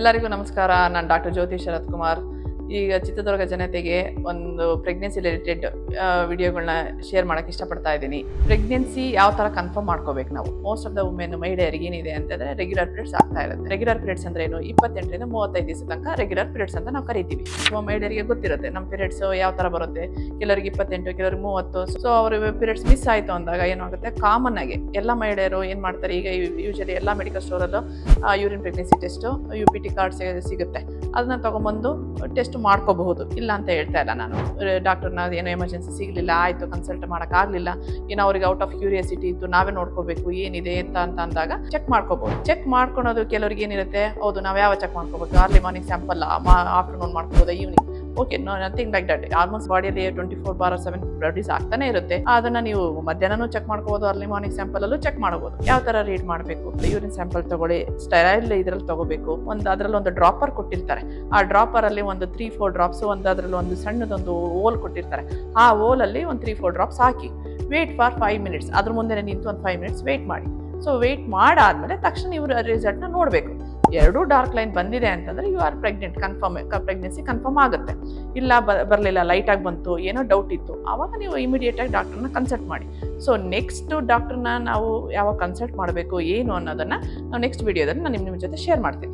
ಎಲ್ಲರಿಗೂ ನಮಸ್ಕಾರ. ನಾನು ಡಾಕ್ಟರ್ ಜ್ಯೋತಿ ಶರತ್ ಕುಮಾರ್ ಈಗ ಚಿತ್ರದುರ್ಗ ಜನತೆಗೆ ಒಂದು ಪ್ರೆಗ್ನೆನ್ಸಿ ರಿಲೇಟೆಡ್ ವಿಡಿಯೋಗಳನ್ನ ಶೇರ್ ಮಾಡಕ್ಕೆ ಇಷ್ಟಪಡ್ತಾ ಇದ್ದೀನಿ. ಪ್ರೆಗ್ನೆನ್ಸಿ ಯಾವ ಥರ ಕನ್ಫರ್ಮ್ ಮಾಡ್ಕೋಬೇಕು ನಾವು? ಮೋಸ್ಟ್ ಆಫ್ ದ ವುಮೆನ್ ಮಹಿಳೆಯರಿಗೆ ಏನಿದೆ ಅಂತಂದ್ರೆ ರೆಗ್ಯುಲರ್ ಪೀರಿಯಡ್ಸ್ ಆಗ್ತಾ ಇರುತ್ತೆ. ರೆಗ್ಯುಲರ್ ಪೀರಿಯಡ್ಸ್ ಅಂದ್ರೆ ಏನು? ಇಪ್ಪತ್ತೆಂಟರಿಂದ ಮೂವತ್ತೈದು ದಿವಸ ತನಕ ರೆಗ್ಯುಲರ್ ಪೀರಿಯಡ್ಸ್ ಅಂತ ನಾವು ಕರಿತೀವಿ. ಸೊ ಮಹಿಳೆಯರಿಗೆ ಗೊತ್ತಿರುತ್ತೆ ನಮ್ಮ ಪೀರಿಯಡ್ಸ್ ಯಾವ ಥರ ಬರುತ್ತೆ? ಕೆಲವರಿಗೆ ಇಪ್ಪತ್ತೆಂಟು, ಕೆಲವರಿಗೆ ಮೂವತ್ತು. ಸೊ ಅವ್ರ ಪೀರಿಯಡ್ಸ್ ಮಿಸ್ ಆಯಿತು ಅಂದಾಗ ಏನಾಗುತ್ತೆ? ಕಾಮನ್ ಆಗಿ ಎಲ್ಲ ಮಹಿಳೆಯರು ಏನು ಮಾಡ್ತಾರೆ? ಈಗ ಯೂಶಲಿ ಎಲ್ಲ medical ಸ್ಟೋರಲ್ಲೂ urine pregnancy test U P T card ಸಿಗುತ್ತೆ. ಅದನ್ನ ತಗೊಂಡ್ಬಂದು ಟೆಸ್ಟ್ ಮಾಡ್ಕೋಬಹುದು. ಇಲ್ಲ ಅಂತ ಹೇಳ್ತಾ ಇಲ್ಲ ನಾನು. ಡಾಕ್ಟರ್ನ ಏನೋ ಎಮರ್ಜೆನ್ಸಿ ಸಿಗಲಿಲ್ಲ, ಆಯಿತು ಕನ್ಸಲ್ಟ್ ಮಾಡೋಕ್ಕಾಗಲಿಲ್ಲ ಏನೋ ಅವ್ರಿಗೆ ಔಟ್ ಆಫ್ ಕ್ಯೂರಿಯಾಸಿಟಿ ಇತ್ತು, ನಾವೇ ನೋಡ್ಕೋಬೇಕು, ಏನಿದೆ ಅಂತ ಅಂತ ಅಂದಾಗ ಚೆಕ್ ಮಾಡ್ಕೋಬಹುದು. ಚೆಕ್ ಮಾಡ್ಕೊಳೋದು ಕೆಲವರಿಗೆ ಏನಿರುತ್ತೆ, ಹೌದು, ನಾವು ಯಾವ ಚೆಕ್ ಮಾಡ್ಕೋಬೇಕು? Early morning sample afternoon ಮಾಡ್ಕೋಬೋದಾ, evening? Okay nothing like that almost ಬಾಡಿಯಲ್ಲಿ twenty four bar seven produce ಆಗ್ತಾನೆ ಇರುತ್ತೆ. ಅದನ್ನ ನೀವು ಮಧ್ಯಾಹ್ನನೂ ಚೆಕ್ ಮಾಡ್ಕೋಬಹುದು ಅರ್ಲಿ ಮಾರ್ನಿಂಗ್ ಸ್ಯಾಂಪಲ್ ಅಲ್ಲೂ ಚೆಕ್ ಮಾಡಬಹುದು ಯಾವ ತರ ರೀಡ್ ಮಾಡಬೇಕು? ಯೂರಿನ್ ಸ್ಯಾಂಪಲ್ ತಗೊಳ್ಳಿ ಸ್ಟೆರೈಲ್ ಇದ್ರಲ್ಲಿ ತಗೋಬೇಕು. ಒಂದು ಅದರಲ್ಲಿ ಒಂದು ಡ್ರಾಪರ್ ಕೊಟ್ಟಿರ್ತಾರೆ. ಆ ಡ್ರಾಪರ್ ಅಲ್ಲಿ ಒಂದು ತ್ರೀ ಫೋರ್ ಡ್ರಾಪ್ಸ್ ಒಂದು ಅದರಲ್ಲಿ ಒಂದು ಸಣ್ಣದೊಂದು ಓಲ್ ಕೊಟ್ಟಿರ್ತಾರೆ. ಆ ಓಲ್ ಅಲ್ಲಿ ಒಂದು ತ್ರೀ ಫೋರ್ ಡ್ರಾಪ್ಸ್ ಹಾಕಿ ವೇಟ್ ಫಾರ್ ಫೈವ್ ಮಿನಿಟ್ಸ್ ಅದ್ರ ಮುಂದೆ ನಿಂತು ಒಂದು ಫೈವ್ ಮಿನಿಟ್ಸ್ ವೇಟ್ ಮಾಡಿ. ಸೊ ವೇಟ್ ಮಾಡಾದ್ಮೇಲೆ ತಕ್ಷಣ ನೀವು ರಿಸಲ್ಟ್ನ ನೋಡಬೇಕು. ಎರಡೂ ಡಾರ್ಕ್ ಲೈನ್ ಬಂದಿದೆ ಅಂತಂದ್ರೆ you are pregnant confirm pregnancy confirm ಆಗುತ್ತೆ. ಇಲ್ಲ ಬರಲಿಲ್ಲ ಲೈಟಾಗಿ ಬಂತು, ಏನೋ ಡೌಟ್ ಇತ್ತು, ಆವಾಗ ನೀವು ಇಮಿಡಿಯೇಟಾಗಿ ಡಾಕ್ಟರ್ನ ಕನ್ಸಲ್ಟ್ ಮಾಡಿ. ಸೊ ನೆಕ್ಸ್ಟ್ ಡಾಕ್ಟರ್ನ ನಾವು ಯಾವಾಗ ಕನ್ಸಲ್ಟ್ ಮಾಡಬೇಕು, ಏನು ಅನ್ನೋದನ್ನು ನಾವು ನೆಕ್ಸ್ಟ್ ವಿಡಿಯೋದಲ್ಲಿ ನಾನು ನಿಮ್ಮ ನಿಮ್ಮ ಜೊತೆ ಶೇರ್ ಮಾಡ್ತೀನಿ.